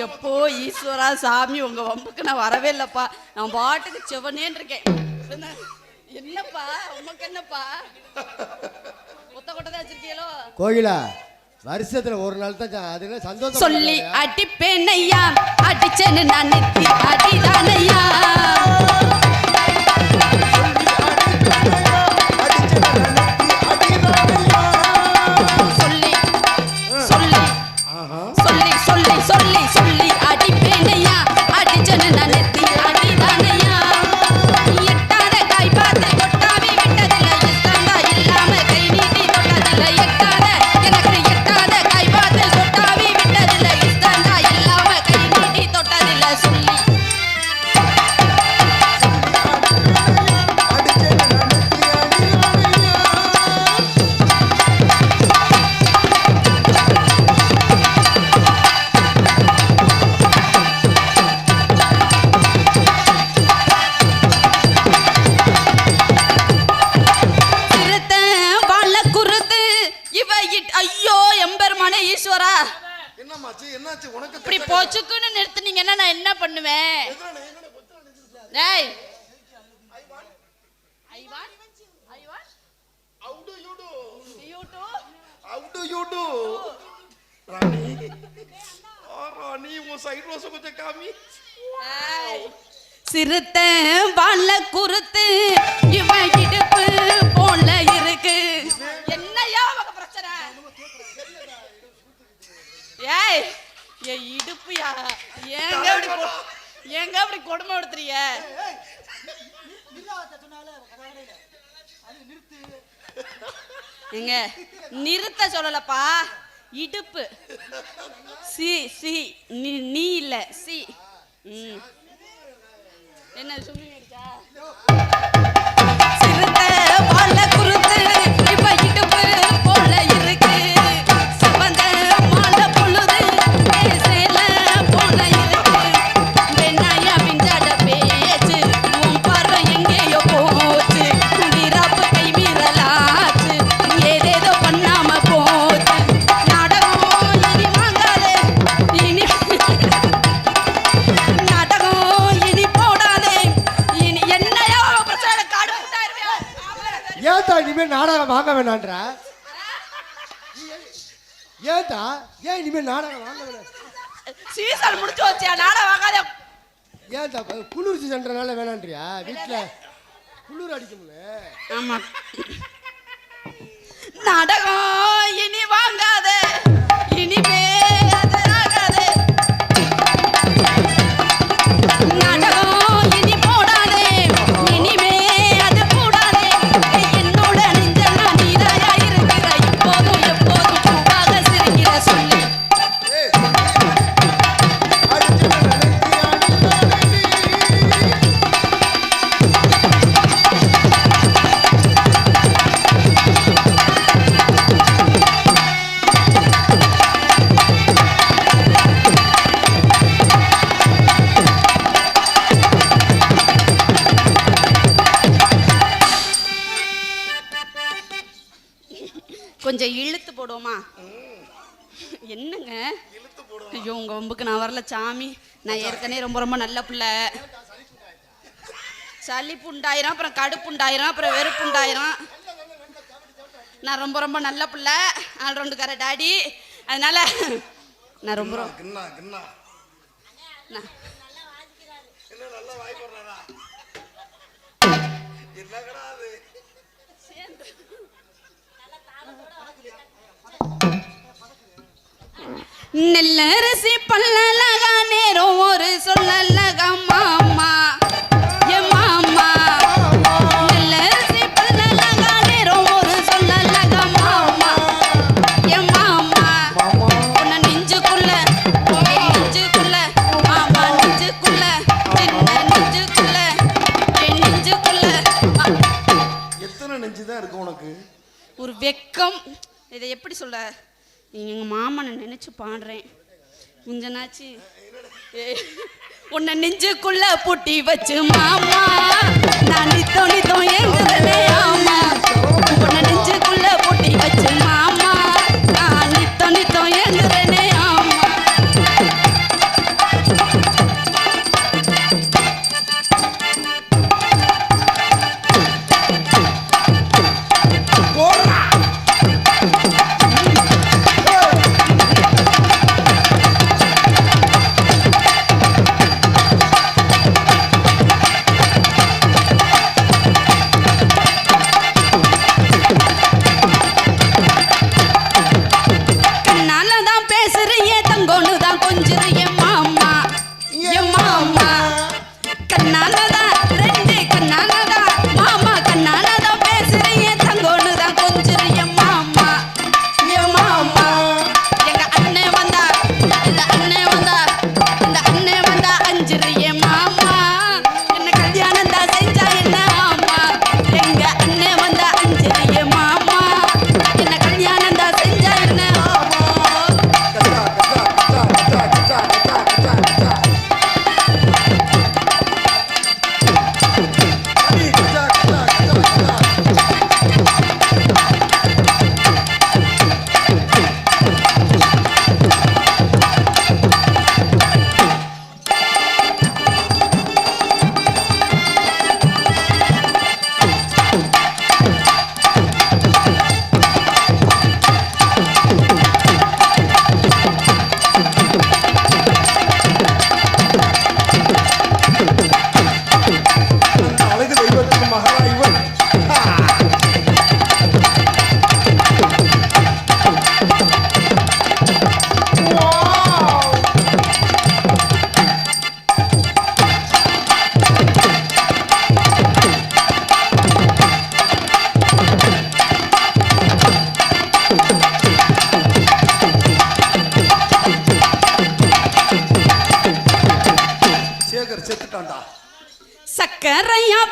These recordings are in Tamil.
எப்போ ஈஸ்வரா சாமி உங்க வம்புக்கு நான் வரவே இல்லப்பா. நான் பாட்டுக்கு செவனேன்னு இருக்கேன். என்ன- என்னப்பா? உனக்கு என்னப்பா? ஒத்த கொட்டை தான் வச்சிருக்கீங்களோ? கோகிலா வருஷத்துல ஒரு நாள் தான் ஜா- அது என்ன சந்தோஷம் சொல்லி அடிப்பேனையா அடிச்சேன்னு நான் நெத்தி அடிதானையா சொல்லி எம்பெருமானே ஈஸ்வரா. என்னமாச்சு என்னாச்சு? உனக்கு இப்படி போச்சுக்குன்னு நிறுத்துனீங்கன்னா நான் என்ன பண்ணுவேன்? டேய்? You too do you do? Rani. ஆ, ராணி உன் சைடு ரோஸ கொஞ்சம் காமி. சிறுத்த வாழ குருத்து இவ ஏய் என் இடுப்புயா? ஏங்க அப்படி கொ- ஏங்க அப்படி கொடுமை எடுத்துறீங்க எங்க நிறுத்த சொல்லலப்பா. இடுப்பு. சி சி நீ நீ இல்ல சி. ம். என்ன சும்மி அடிச்சா சிறுத்தை நாடகம் வாங்க வேணான்ற? ஏன்டா? ஏன் இனிமேல் நாடகம் வாங்க வேணாம்? சீசன் முடிச்சு வச்சியா? நாடகம் வாங்காத. ஏன்டா குளிர் சீசன்றனால வேணான்றியா? வீட்டில் குளிர் அடிக்கும்ல. ஆமா. நாடகம் இனி வாங்காத. இழுத்து போடுவோமா என்னங்க? ஐயோ உங்க வம்புக்கு நான் வரல சாமி. நான் ஏற்கனவே ரொம்ப ரொம்ப நல்ல பிள்ளை. சளிப்பு உண்டாயிரம் அப்புறம் கடுப்பு உண்டாயிரம் அப்புறம் வெறுப்பு உண்டாயிரம் நான் ரொம்ப ரொம்ப நல்ல பிள்ளை. ஆல்ரவுண்டுக்கார டாடி. அதனால நான் ரொம்ப என்ன நெல்லரசி பல்லலகா நேரம் ஒரு சொல்லலகா மாமா. ஏ மாமா. ஒரு வெக்கம் இதை எப்படி சொல்ல எங்கள் மாமனை நினச்சி பாடுறேன். கொஞ்ச உன்னை நெஞ்சுக்குள்ள பூட்டி வச்சு மாமா நான் நித்தோ நித்தோ ஏங்குறனே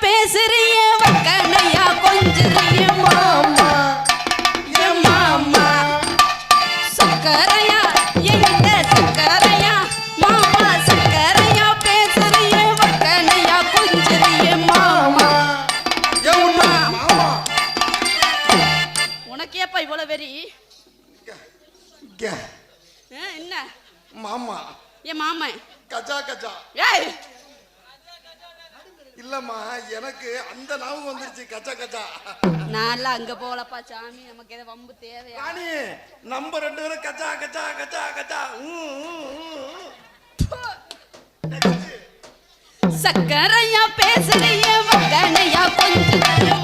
பேசுறிய? இல்லம்மா எனக்கு அந்த ஞாபகம் வந்துருச்சு. கஜா கஜா நான்லாம் அங்க போகலப்பா சாமி. நமக்கு எதை வம்பு தேவையா? ராணி நம்ம ரெண்டு பேரும் கஜா ம், ம், ம். சக்கரையா பேசுறிய வக்கனையா கொஞ்சம்